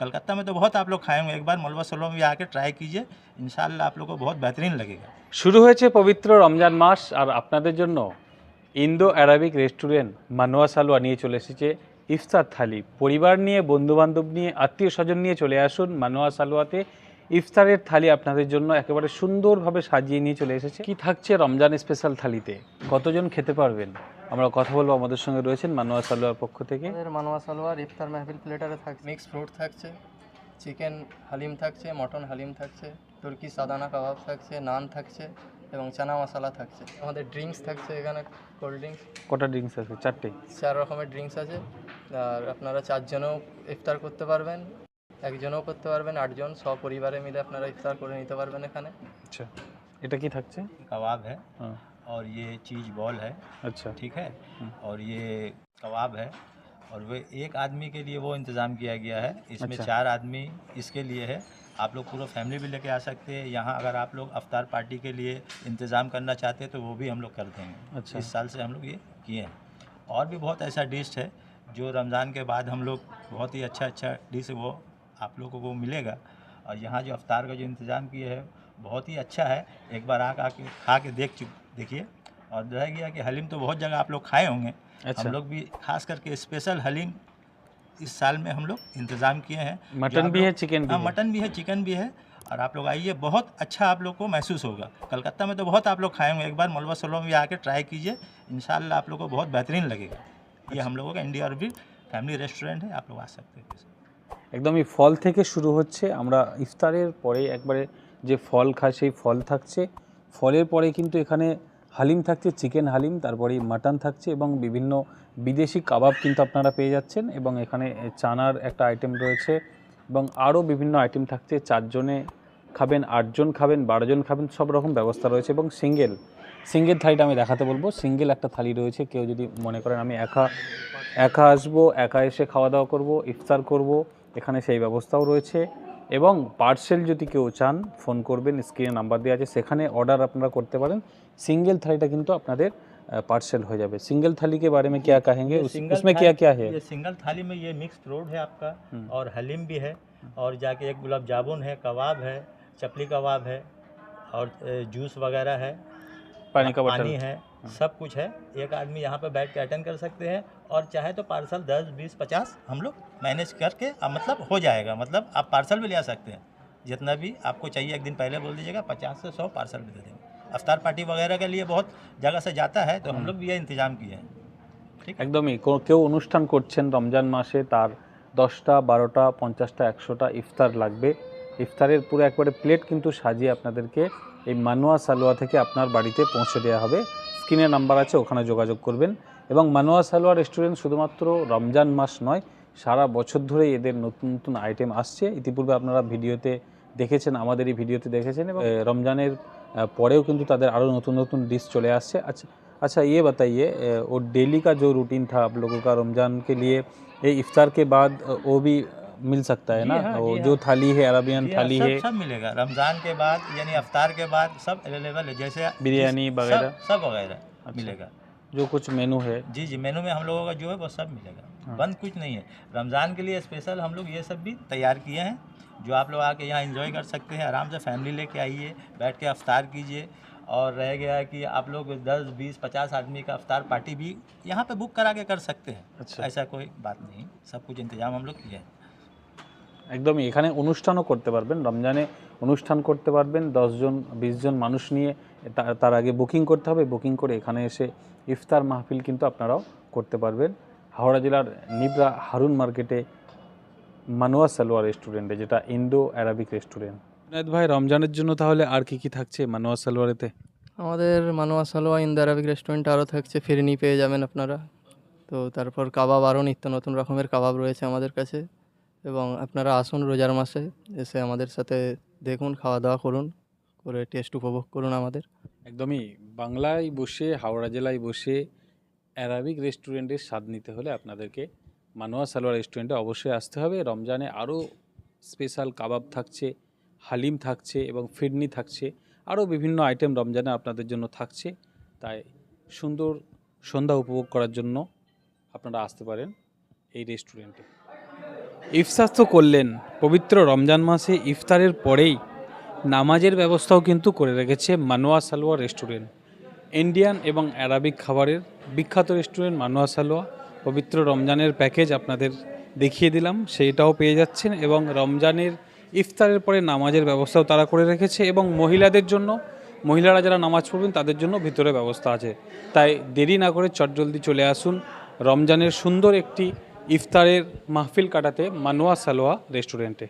कलकत्ता में तो बहुत आप लोग खाए होंगे एक बार मलबा सलो में भी आके ट्राई कीजिए इंशाल्लाह आप लोग को बहुत बेहतरीन लगेगा শুরু হয়েছে পবিত্র রমজান মাস আর আপনাদের জন্য ইন্দো অ্যারাবিক রেস্টুরেন্ট মানোয়া সালোয়া নিয়ে চলে এসেছে ইফতার থালি পরিবার নিয়ে বন্ধুবান্ধব নিয়ে আত্মীয় স্বজন নিয়ে চলে আসুন মানোয়া সালোয়াতে ইফতারের থালি আপনাদের জন্য একেবারে সুন্দরভাবে সাজিয়ে নিয়ে চলে এসেছে কি থাকছে রমজান স্পেশাল থালিতে কতজন খেতে পারবেন আমরা কথা বলব আমাদের সঙ্গে রয়েছেন মানুয়া সালোয়ার পক্ষ থেকে। মানুয়া সালোয়ার ইফতার মাহফিল প্লেটারে থাকছে। মিক্স ফ্রুট থাকছে চিকেন হালিম থাকছে মটন হালিম থাকছে তুর্কি সাদানা কাবাব থাকছে নান থাকছে এবং চানা মশলা থাকছে। আমাদের ড্রিঙ্কস থাকছে এখানে কোল্ড ড্রিঙ্কস। কটা ড্রিঙ্কস আছে? চারটে। চার রকমের ড্রিঙ্কস আছে। আর আপনারা চারজনও ইফতার করতে পারবেন একজনও করতে পারবেন আটজন সব পরিবারে মিলে আপনারা ইফতার করে নিতে পারবেন এখানে। আচ্ছা। এটা কি থাকছে? কাবাব হ্যাঁ।, হ্যাঁ। और ये चीज़ बॉल है। अच्छा। ठीक है? हम्म। और ये कबाब है। और वे एक आदमी के लिए वो इंतज़ाम किया गया है। इसमें अच्छा। चार आदमी इसके लिए है। आप लोग पूरा फैमिली भी लेके आ सकते हैं। यहाँ अगर आप लोग अफ्तार पार्टी के लिए इंतज़ाम करना चाहते हैं तो वो भी हम लोग कर देंगे। अच्छा। इस साल से हम लोग ये किए हैं। और भी बहुत ऐसा डिश है जो रमज़ान के बाद हम लोग बहुत ही अच्छा अच्छा डिश वो आप लोगों को मिलेगा। और यहाँ जो अफ्तार का जो इंतज़ाम किया है बहुत ही अच्छा है। एक बार आ के खा के देख चुके देखिए और रह गया कि हलीम तो बहुत जगह आप लोग खाए होंगे अच्छा। हम लोग भी खास करके स्पेशल हलीम इस साल में हम लोग इंतज़ाम किए हैं जो मटन आप भी लोग- है चिकन भी हाँ है मटन भी है चिकन भी है और आप लोग आइए बहुत अच्छा आप लोग को महसूस होगा कलकत्ता में तो बहुत आप लोग खाए होंगे एक बार मलबा सलो में भी आके ट्राई कीजिए इंशाल्लाह आप लोग को बहुत बेहतरीन लगेगा ये अच्छा। हम लोगों का इंडिया और भी फैमिली रेस्टोरेंट है आप लोग आ सकते हैं একদমই ফল থেকে শুরু হচ্ছে আমরা ইফতারের পরে একবারে যে ফল খাই সেই ফল থাকছে ফলের পরে কিন্তু এখানে হালিম থাকছে, চিকেন হালিম তারপরে মাটন থাকছে এবং বিভিন্ন বিদেশি কাবাব কিন্তু আপনারা পেয়ে যাচ্ছেন এবং এখানে চানার একটা আইটেম রয়েছে এবং আরও বিভিন্ন আইটেম থাকছে। চারজনে খাবেন, আটজন খাবেন, বারোজন খাবেন, সব রকম ব্যবস্থা রয়েছে এবং সিঙ্গেল সিঙ্গেল থালিটা আমি দেখাতে বলব। সিঙ্গেল একটা থালি রয়েছে, কেউ যদি মনে করেন আমি একা একা আসব, একা এসে খাওয়া দাওয়া করব, ইফতার করব, এখানে সেই ব্যবস্থাও রয়েছে। এবং পার্সেল যদি কেউ চান ফোন করবেন স্ক্রিনে নাম্বার দেওয়া আছে সেখানে অর্ডার আপনারা করতে পারেন সিঙ্গেল থালিটা কিন্তু আপনাদের पार्सल हो जाए सिंगल थाली के बारे में क्या कहेंगे ये उस, सिंगल उसमें थाली- क्या क्या है ये सिंगल थाली में ये मिक्स फ्रूट है आपका हम्म। और हलीम भी है और जाके एक गुलाब जामुन है कबाब है चपली कबाब है और ए, जूस वगैरह है पानी का पानी बटल है सब कुछ है एक आदमी यहाँ पे बैठ के अटेंड कर सकते हैं और चाहे तो पार्सल दस बीस पचास हम लोग मैनेज करके अब मतलब हो जाएगा मतलब आप पार्सल भी ले आ सकते हैं जितना भी आपको चाहिए एक दिन पहले बोल दीजिएगा पचास से सौ पार्सल भी दे देंगे अफ्तार पार्टी वगैरह के लिए बहुत जगह से जाता है तो हम लोग भी ये इंतजाम किए हैं ठीक है একদমই কো- কেউ অনুষ্ঠান করছেন রমজান মাসে তার দশটা বারোটা পঞ্চাশটা একশোটা ইফতার লাগবে ইফতারের পুরো একবারে প্লেট কিন্তু সাজিয়ে আপনাদেরকে এই মানোয়া সালোয়া থেকে আপনার বাড়িতে পৌঁছে দেওয়া হবে স্ক্রিনে নাম্বার আছে ওখানে যোগাযোগ করবেন এবং মানোয়া সালোয়া রেস্টুরেন্ট শুধুমাত্র রমজান মাস নয় সারা বছর ধরে এদের নতুন নতুন আইটেম আসছে ইতিপূর্বে আপনারা ভিডিওতে দেখেছেন আমাদের এই ভিডিওতে দেখেছেন এবং এ, রমজানের আহ, পরেও কিন্তু তাদের আরও নতুন নতুন ডিশ চলে আসছে আচ্ছা अच्छा ये बताइए अ, वो डेली का जो रूटीन था आप लोगों का रमज़ान के लिए ये इफ्तार के बाद अ, वो भी मिल सकता है ना? हाँ, वो जो हाँ। थाली है अरबियन हाँ, थाली सब, है। सब मिलेगा। रमज़ान के बाद यानी अफ्तार के बाद सब अवेलेबल है जैसे बिरयानी वगैरह? सब वगैरह अच्छा। मिलेगा। जो कुछ मेनू है? जी जी मेनू में हम लोगों का जो है वो सब मिलेगा। हाँ। बंद कुछ नहीं है। रमज़ान के लिए स्पेशल हम लोग ये सब भी तैयार किए हैं जो आप लोग आके यहाँ एंजॉय कर सकते हैं। आराम से फैमिली लेके आइए बैठ के अफ्तार कीजिए। और रह गया है कि आप लोग 10 20 50 आदमी का अफ्तार पार्टी भी यहाँ पे बुक करा के कर सकते हैं। अच्छा। ऐसा कोई बात नहीं। सब कुछ इंतज़ाम हम लोग किए हैं। একদমই। এখানে অনুষ্ঠানও করতে পারবেন, রমজানে অনুষ্ঠান করতে পারবেন, দশজন, বিশজন মানুষ নিয়ে তার আগে বুকিং করতে হবে, বুকিং করে এখানে এসে ইফতার মাহফিল কিন্তু আপনারাও করতে পারবেন। হাওড়া জেলার নিবরা হারুন মার্কেটে মানোয়া সালোয়া রেস্টুরেন্টে, যেটা ইন্দো অ্যারাবিক রেস্টুরেন্ট। জুনায়দ ভাই, রমজানের জন্য তাহলে আর কি কি থাকছে মানোয়া সালোয়ারেতে? আমাদের Manoa Salwa Indo Arabic restaurant আরও থাকছে, ফিরনি পেয়ে যাবেন আপনারা। তো তারপর কাবাব আরও নিত্য নতুন রকমের কাবাব রয়েছে আমাদের কাছে। এবং আপনারা আসুন রোজার মাসে, এসে আমাদের সাথে দেখুন খাওয়া দাওয়া করুন, করে টেস্ট উপভোগ করুন আমাদের। একদমই। বাংলায় বসে, হাওড়া জেলায় বসে অ্যারাবিক রেস্টুরেন্টের স্বাদ নিতে হলে আপনাদেরকে মানোয়া সালোয়ার রেস্টুরেন্টে অবশ্যই আসতে হবে। রমজানে আরও স্পেশাল কাবাব থাকছে, হালিম থাকছে এবং ফিডনি থাকছে। আরও বিভিন্ন আইটেম রমজানে আপনাদের জন্য থাকছে। তাই সুন্দর সন্ধ্যা উপভোগ করার জন্য আপনারা আসতে পারেন এই রেস্টুরেন্টে ইফসাস তো করলেন। পবিত্র রমজান মাসে ইফতারের পরেই নামাজের ব্যবস্থাও কিন্তু করে রেখেছে মানোয়া সালোয়া রেস্টুরেন্ট। ইন্ডিয়ান এবং অ্যারাবিক খাবারের বিখ্যাত রেস্টুরেন্ট মানোয়া সালোয়া। পবিত্র রমজানের প্যাকেজ আপনাদের দেখিয়ে দিলাম, সেইটাও পেয়ে যাচ্ছেন এবং রমজানের ইফতারের পরে নামাজের ব্যবস্থাও তারা করে রেখেছে এবং মহিলাদের জন্য, মহিলারা যারা নামাজ পড়বেন তাদের জন্য ভিতরে ব্যবস্থা আছে। তাই দেরি না করে চটজলদি চলে আসুন। রমজানের সুন্দর একটি ইফতারের মাহফিল কাটাতে মানোয়া সালোয়া রেস্টুরেন্টে।